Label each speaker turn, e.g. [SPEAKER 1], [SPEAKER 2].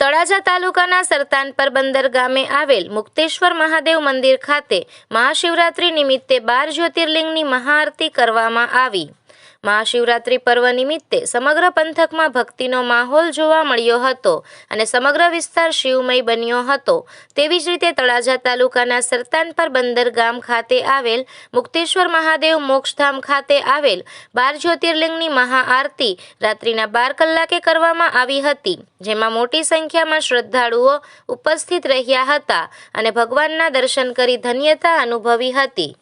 [SPEAKER 1] તળાજા તાલુકાના સરતાનપર બંદર ગામે આવેલ મુક્તેશ્વર મહાદેવ મંદિર ખાતે મહાશિવરાત્રી નિમિત્તે બાર જ્યોતિર્લિંગની મહાઆરતી કરવામાં આવી. મહાશિવરાત્રી પર્વ નિમિત્તે સમગ્ર પંથકમાં ભક્તિનો માહોલ જોવા મળ્યો હતો અને સમગ્ર વિસ્તાર શિવમય બન્યો હતો. તેવી જ રીતે તળાજા તાલુકાના સરતાનપર બંદર ગામ ખાતે આવેલ મુક્તેશ્વર મહાદેવ મોક્ષધામ ખાતે આવેલ બાર જ્યોતિર્લિંગની મહાઆરતી રાત્રિના બાર કલાકે કરવામાં આવી હતી, જેમાં મોટી સંખ્યામાં શ્રદ્ધાળુઓ ઉપસ્થિત રહ્યા હતા અને ભગવાનના દર્શન કરી ધન્યતા અનુભવી હતી.